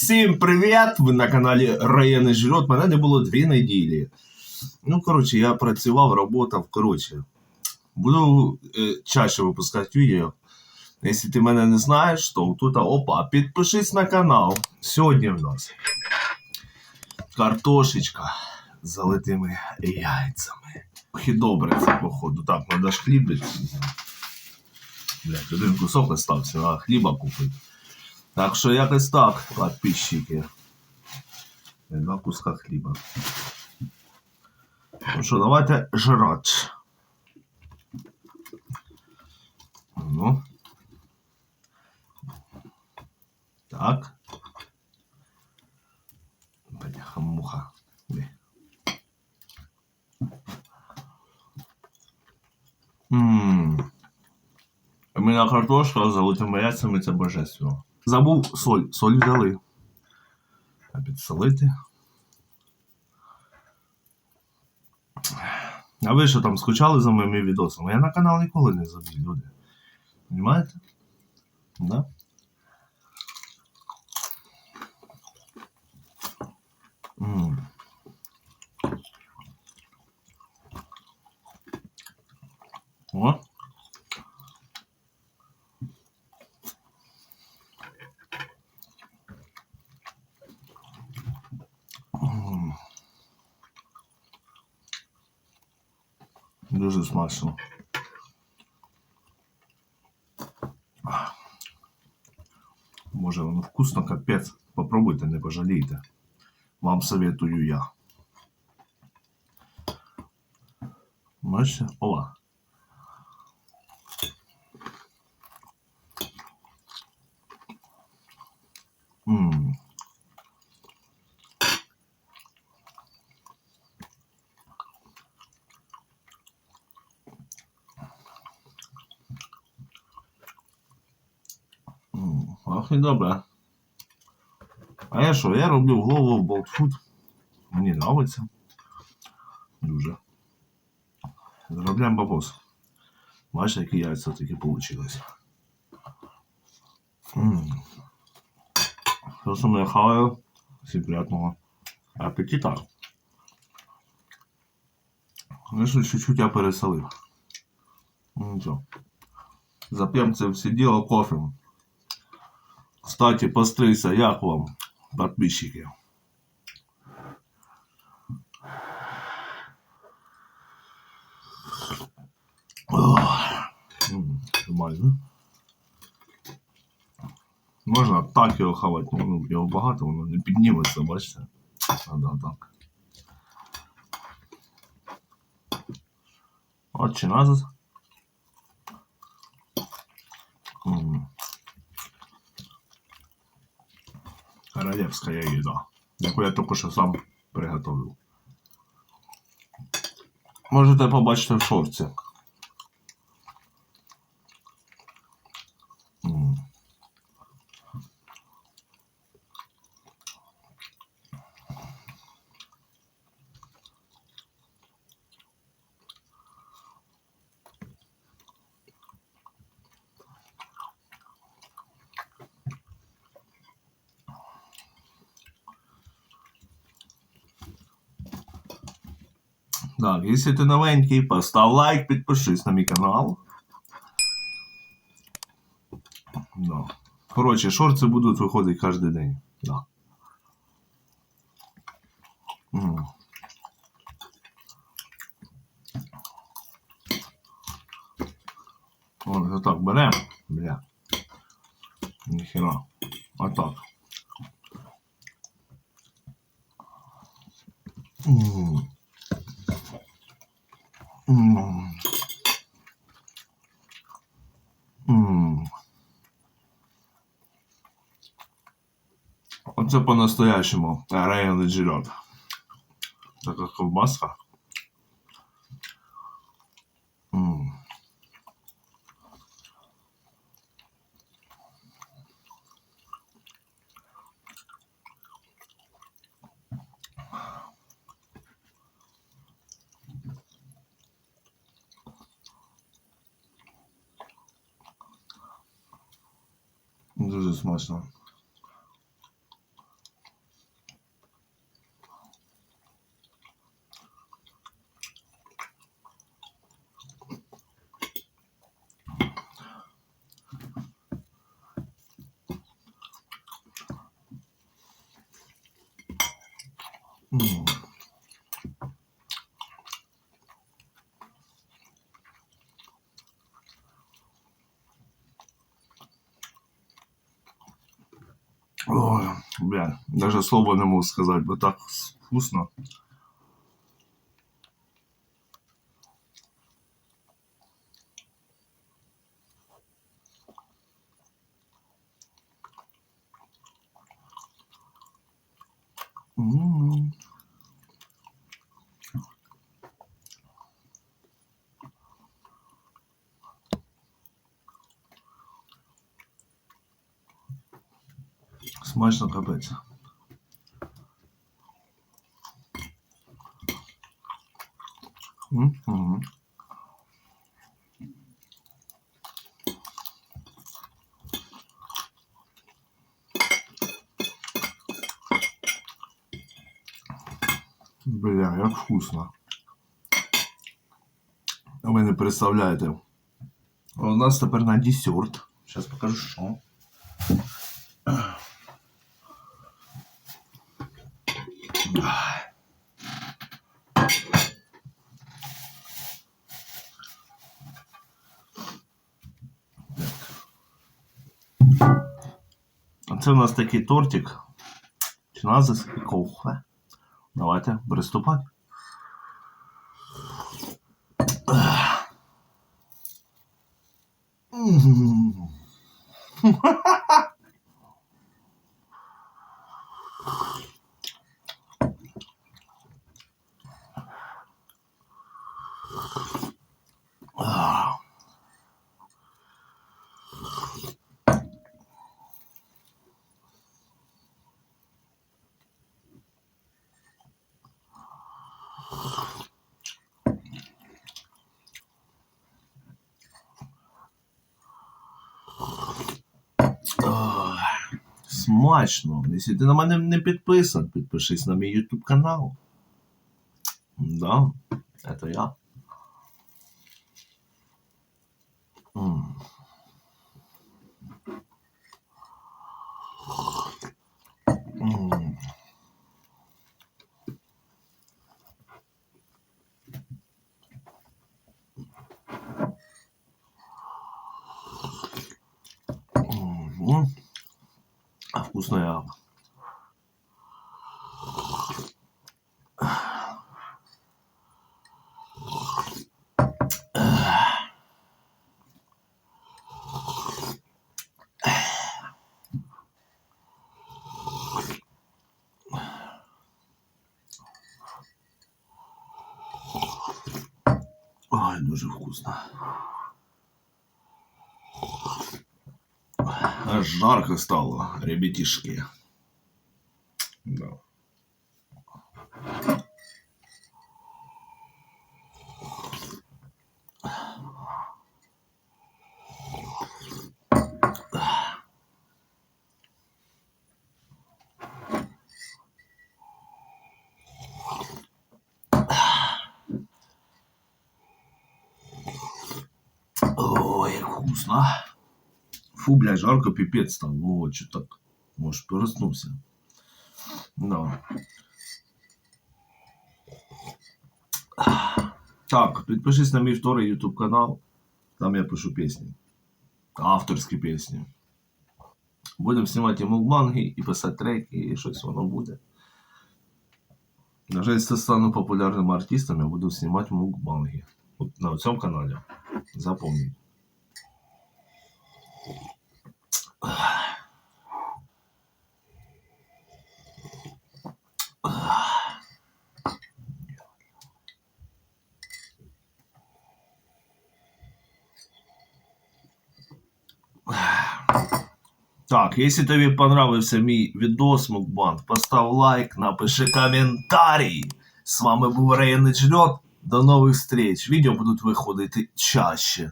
Всім привіт! Ви на каналі Районний Жильот. Мене не було дві неділі. Ну, коротше, я працював, работав. Коротше, буду е, чаще випускати відео. Якщо ти мене не знаєш, то тут опа, підпишись на канал. Сьогодні в нас картошечка з залитими яйцями. Ох і добре це, походу. Так, треба хліб. Блядь, один кусок остався, а хліба купити. Так що якось так, подписчики. Два куска хліба. Ну що, давайте жрати. Ну. Так. Бляха муха. Ммм. У мене картошка з залитими яйцями це божественно. Забув соль. Соль взяли. Підсолити. А ви що там скучали за моїми відосами? Я на канал ніколи не забив, люди. Понимаєте? Да? М. О. Дуже смачно. Може воно вкусно, капець. Попробуйте, не пожалійте. Вам советую я. Бачите? Ова. Ммм. Ах, і добре. А я що? Я роблю голову в болтфуд. Мені нравиться. Дуже. Заробляємо бабос. Бачите, які яйця такі. М. Все, що я хаваю. Всім приятного апетита. Ну, що чуть-чуть я пересолив. Ну, нічого. Зап'ємо це все діло кофем. Кстати, постригся, як вам, подписчики? Нормально. Можна так його хавати, ну, його багато, воно не підніметься, бачите? А, да, так. От чи назад. Королевская еда, яку я тільки що сам приготовив. Можете побачити в шорці. Так, якщо ти новенький, постав лайк, підпишись на мій канал. Да. Коротше, шорти будуть виходити кожен день. Да. М. О, це так беремо. Бля. Ніхера. А М. М. Оце по-настоящему районный жирок. Така ковбаска. Дуже смачно. Mm. Даже слова не можу сказати, бо так вкусно. Смачно капець. Бля, як вкусно. Ви не представляєте. А У нас тепер на десерт. Зараз покажу, що. Це у нас такий тортик. Чиназис і ковхе. Давайте приступати. Смачно. Якщо ти на мене не підписан, підпишись на мій YouTube канал. Да, это я. М. М. А вкусно я. Ой, дуже вкусно. Аж жарко стало, ребятишки. Да. Ой, вкусно. Фу, блядь, жарко пипец стало. О, что так? Может, проснулся. Да. Так, підпишись на мій второй YouTube канал. Там я пишу пісні. Авторські пісні. Будемо знімати і мукбанги, і писати треки, і щось воно буде. Навіть якщо стану популярним артистом, я буду знімати мукбанги. От на цьому каналі. Запомніть. Так, если тобі понравився мій відос мукбанг, постав лайк, напиши коментарій. З вами був Рейн Льот. До нових встреч. Відео будуть виходити чаще.